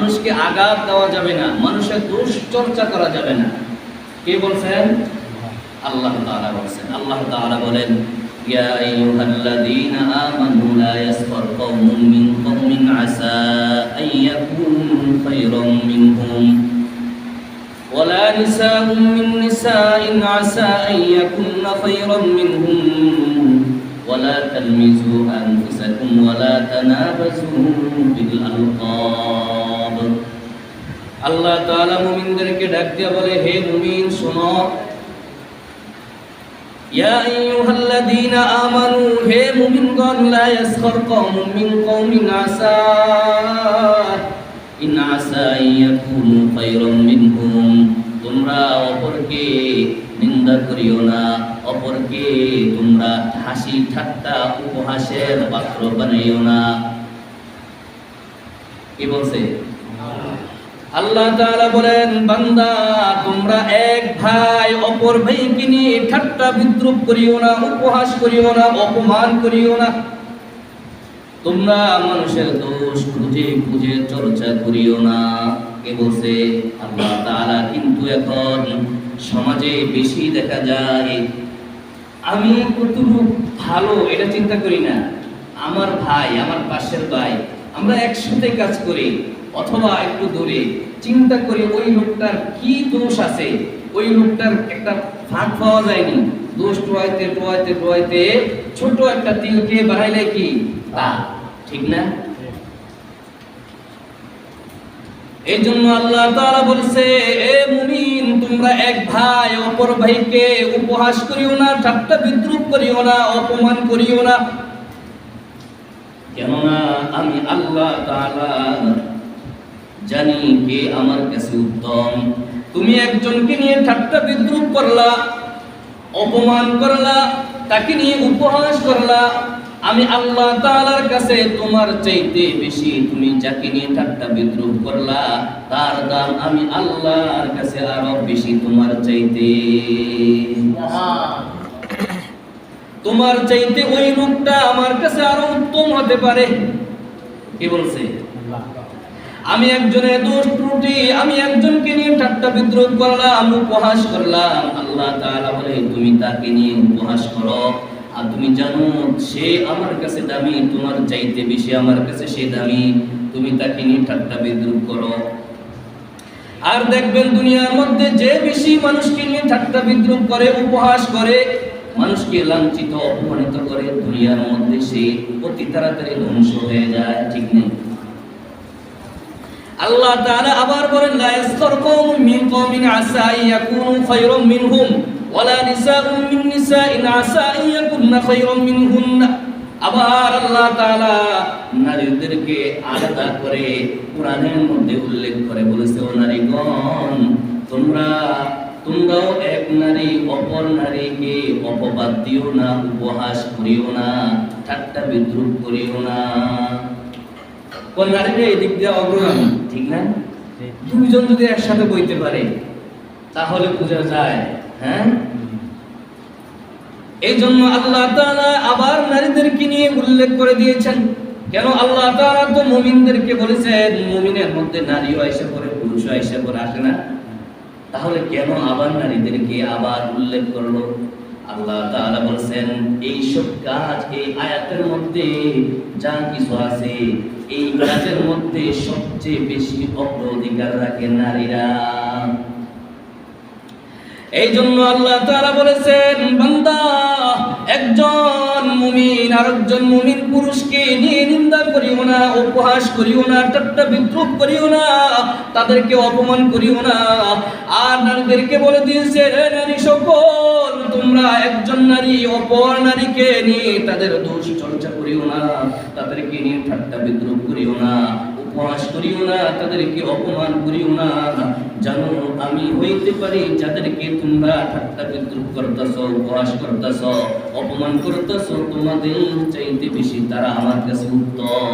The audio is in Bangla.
মানুষকে আঘাত দেওয়া যাবে না মানুষের দোষ চর্চা করা যাবে না কে বলছেন আল্লাহ তাআলা বলছেন আল্লাহ তাআলা বলেন ইয়া আইয়ুহাল্লাযীনা আমানু লা ইয়াসফার কওমুম মিন কওমিন আসা আইয়াকুনু খায়রাম মিনহুম ولا نساء من نساء عسى أن يكن خيرا منهم ولا تلمزوا أنفسكم ولا تنابزوا بالألقاب আল্লাহ তাআলা মুমিনদেরকে ডাক দিয়ে বলে, হে মুমিন, শোনো। ইয়া আইয়ুহাল্লাযীনা আমানু, হে মুমিনগণ, লা ইয়াসখার কওমুম মিন কওমিন আসা। ইন আসা ইয়াকুনু খায়রাম মিনহুম। তোমরা অপরকে নিন্দা করিও না। অপরকে তোমরা হাসি ঠাট্টা উপহাসের পাত্র বানাইও না। কি বলছে? আল্লাহ তাআলা বলেন, বান্দা, তোমরা এক ভাই, অপর ভাইকে নিয়ে ঠাট্টা বিদ্রুপ করিও না, উপহাস করিও না, অপমান করিও না। তোমরা মানুষের দোষ খুঁজে খুঁজে চর্চা করিও না। কে বলছে আল্লাহ তাআলা, কিন্তু এখন সমাজে বেশি দেখা যায়, আমি কতটুকু ভালো এটা চিন্তা করি না। আমার ভাই, আমার পাশের ভাই আমরা একসাথে কাজ করি, অথবা একটু দূরে। চিন্তা করি, ওই লোকটার কি দোষ আছে? ওই লোকটার একটা ভাগ পাওয়া যায়নি। দোষ টোয়াইতে টোয়াইতে টোয়াইতে ছোট একটা তিলকে বানাইলে কি? তা, ঠিক না? এই জন্য আল্লাহ তাআলা বলছে, এ মুমিন, তোমরা এক ভাই, অপর ভাইকে উপহাস করিও না, ঠাট্টা বিদ্রুপ করিও না, অপমান করিও না। কেননা আমি আল্লাহ জানি কে আমার কাছে উত্তম। তুমি একজনকে নিয়ে ঠাট্টা বিদ্রুপ করলা, অপমান করলা, তাকে নিয়ে উপহাস করলা। আমি আল্লাহ তাআলার কাছে তোমার চাইতে বেশি তুমি যাকে নিয়ে ঠাট্টা বিদ্রুপ করলা, তার দাম আমি আল্লাহর কাছে আরও বেশি তোমার চাইতে। তোমার চাইতে ওই লোকটা আমার কাছে আরও উত্তম হতে পারে। কি বলছে? আমি একজনের দোষ ত্রুটি আমি একজনকে নিয়ে ঠাট্টা বিদ্রোহ করলাম উপহাস করলাম। আল্লাহ তাআলা বলে তুমি তাকে নিয়ে উপহাস করো। আর তুমি জানো সে আমার কাছে দামি তোমার চাইতে বেশি আমার কাছে সে দামি। তুমি তাকে নিয়ে ঠাট্টা বিদ্রোহ করো। আর দেখবেন দুনিয়ার মধ্যে যে বেশি মানুষকে নিয়ে ঠাট্টা বিদ্রোহ করে উপহাস করে মানুষকে লাঞ্ছিত, অপমানিত করে দুনিয়ার মধ্যে সে অতি তাড়াতাড়ি ধ্বংস হয়ে যায়, ঠিক নেই। আল্লাহ তাআলা আবার বলেন, লা ইয়াসখার কওমুম মিন কওমিন আসা ইয়াকুনু খায়রাম মিনহুম, ওয়ালা নিসাউম মিন নিসাইন আসা ইয়াকুননা খায়রাম মিনহুন্না। আবার আল্লাহ তাআলা নারীদেরকে আলাদা করে কোরআনের মধ্যে উল্লেখ করে বলেছে, ও নারীগণ, তোমরা তোমরাও এক নারী অপর নারীকে অপবাদ দিও না উপহাস করিও না ঠাট্টা বিদ্রুপ করিও না। কোন নারীটা এদিক দিয়ে অগ্রগামী? ঠিক না? দুইজন যদি একসাথে বইতে পারে তাহলে বোঝা যায়। হ্যাঁ? এই জন্য আল্লাহ তাআলা আবার নারীদেরকে নিয়ে উল্লেখ করে দিয়েছেন। কেন আল্লাহ তাআলা তো মুমিনদেরকে বলেছেন মুমিনের মধ্যে নারীও এসে পড়ে পুরুষও এসে পড়ে আসে না? তাহলে কেন আবার নারীদেরকে আবার উল্লেখ করল? আল্লাহ তাআলা বলছেন এই সব কাজ এই আয়াতের মধ্যে যা কিছু আছে, এই কাজের মধ্যে সবচেয়ে বেশি অগ্রাধিকার রাখে নারীরা। এই জন্য আল্লাহ তাআলা বলেছেন, বান্দা মুমিন, আরেকজন মুমিন পুরুষকে নিয়ে নিন্দা করিও না, উপহাস করিও না, ঠাট্টা বিদ্রুপ করিও না, তাদেরকে অপমান করিও না। আর নারীদেরকে বলে দিয়েছে নারী সকল, তোমরা একজন নারী, অপর নারীকে নিয়ে তাদের দোষ চর্চা করিও না, তাদেরকে নিয়ে ঠাট্টা বিদ্রুপ করিও না। উপহাস করিও না, তাদেরকে অপমান করিও না। জানো, আমি হইতে পারি, যাদেরকে তোমরা ঠাট্টা বিদ্রুপ করতেছ উপহাস করতেছ, অপমান করতেছ, তোমাদের চাইতে বেশি তারা আমার কাছে উত্তম।